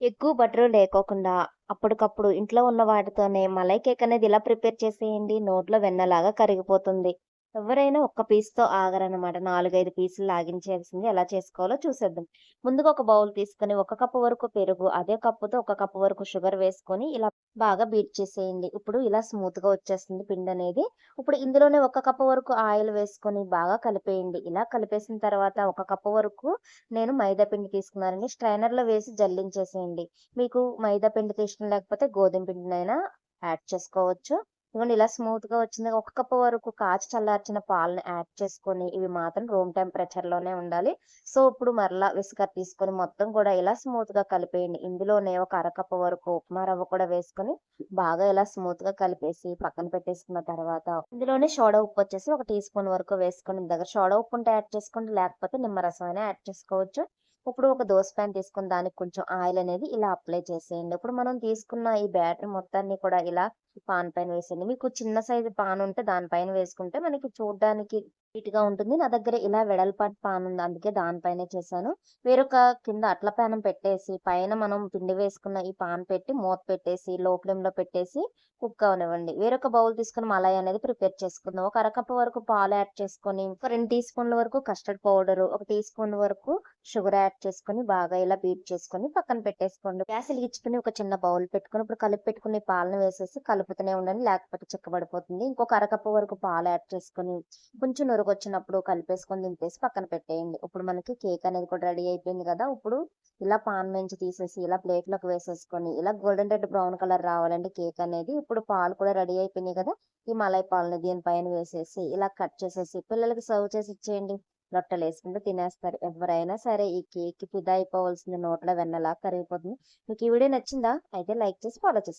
ఎక్కువ బటర్ లేకోకుండా అప్పటికప్పుడు ఇంట్లో ఉన్న వాటితోనే మలై కేక్ అనేది ఇలా ప్రిపేర్ చేసేయండి. నోట్లో వెన్నలాగా కరిగిపోతుంది. ఎవరైనా ఒక్క పీస్‌తో ఆగరనమాట. 4, 5 పీసులు లాగించేయాల్సింది. ఎలా చేసుకోవాలో చూసేద్దాం. ముందుగా ఒక బౌల్ తీసుకొని, ఒక కప్పు వరకు పెరుగు, అదే కప్పుతో ఒక కప్పు వరకు షుగర్ వేసుకొని ఇలా బాగా బీట్ చేసేయండి. ఇప్పుడు ఇలా స్మూత్‌గా వచ్చేస్తుంది పిండి అనేది ఇప్పుడు ఇందులోనే ఒక కప్పు వరకు ఆయిల్ వేసుకొని బాగా కలిపేయండి. ఇలా కలిపేసిన తర్వాత ఒక కప్పు వరకు నేను మైదా పిండి తీసుకున్నానండి. స్ట్రైనర్‌లో వేసి జల్లించేసేయండి. మీకు మైదా పిండితో ఇష్టం లేకపోతే గోధుమ పిండినైనా యాడ్ చేసుకోవచ్చు. ఇవ్వండి ఇలా స్మూత్‌గా వచ్చింది. ఒక కప్పు వరకు కాచి చల్లార్చిన పాలని యాడ్ చేసుకొని, ఇవి మాత్రం రూమ్ టెంపరేచర్‌లోనే ఉండాలి. సో, ఇప్పుడు మరలా విసుకర్ తీసుకొని మొత్తం కూడా ఇలా స్మూత్‌గా కలిపేయండి. ఇందులోనే ఒక అరకప్పు వరకు ఉప్మా రవ్వ కూడా వేసుకొని, బాగా ఇలా స్మూత్‌గా కలిపేసి పక్కన పెట్టేసుకున్న తర్వాత, ఇందులోనే సోడా ఉప్పు వచ్చేసి ఒక టీ స్పూన్ వరకు వేసుకొని, దగ్గర సోడా ఉప్పు ఉంటే యాడ్ చేసుకోండి. లేకపోతే నిమ్మరసం అయినా యాడ్ చేసుకోవచ్చు. ఇప్పుడు ఒక దోస పాన్ తీసుకొని దానికి కొంచెం ఆయిల్ అనేది ఇలా అప్లై చేసేయండి. ఇప్పుడు మనం తీసుకున్న ఈ బ్యాటర్ మొత్తాన్ని కూడా ఇలా పాన్ పైన వేసేయండి. మీకు చిన్న సైజు పాన్ ఉంటే దాని పైన వేసుకుంటే మనకి చూడ్డానికి నీట్‌గా ఉంటుంది. నా దగ్గర ఇలా వెడల్పాటి పాన్ ఉంది. అందుకే దానిపైనే చేశాను. వేరొక కింద అట్ల పానం పెట్టేసి, పైన మనం పిండి వేసుకున్న ఈ పాన్ పెట్టి మూత పెట్టేసి, లో ఫ్లేమ్‌లో పెట్టేసి కుక్ అవనివ్వండి వేరొక బౌల్ తీసుకొని మలై అనేది ప్రిపేర్ చేసుకుందాం. ఒక అరకప్పు వరకు పాలు యాడ్ చేసుకొని, ఒక రెండు టీ స్పూన్ల వరకు కస్టర్డ్ పౌడర్ ఒక టీ స్పూన్ వరకు షుగర్ యాడ్ చేసుకొని, బాగా ఇలా బీట్ చేసుకొని పక్కన పెట్టేసుకోండి. గ్యాస్ ఎలిగించుకొని ఒక చిన్న బౌల్ పెట్టుకొని, ఇప్పుడు కలిపి పెట్టుకున్న పాలను వేసేసి కలుపుతూనే ఉండండి. లేకపోతే చిక్కబడిపోతుంది. ఇంకొక అరకప్పు వరకు పాలు యాడ్ చేసుకొని, కొంచెం వచ్చినప్పుడు కలిపేసుకొని దింపేసి పక్కన పెట్టేయండి. ఇప్పుడు మనకి కేక్ అనేది కూడా రెడీ అయిపోయింది కదా! ఇప్పుడు ఇలా పాన్ నుంచి తీసేసి ఇలా ప్లేట్‌లోకి వేసేసుకొని, ఇలా గోల్డెన్ రెడ్ బ్రౌన్ కలర్ రావాలండి కేక్ అనేది. ఇప్పుడు పాలు కూడా రెడీ అయిపోయినాయి కదా! ఈ మలై పాలని దీనిపైన వేసేసి, ఇలా కట్ చేసేసి పిల్లలకి సర్వ్ చేసి ఇచ్చేయండి. లొట్టలేసుకుంటూ తినేస్తారు. ఎవరైనా సరే ఈ కేక్ ఫిదా అయిపోవాల్సిందే. నోట్లో వెన్నలా కరిగిపోతుంది. మీకు ఈ వీడియో నచ్చిందా? అయితే లైక్ చేసి ఫాలో చేసి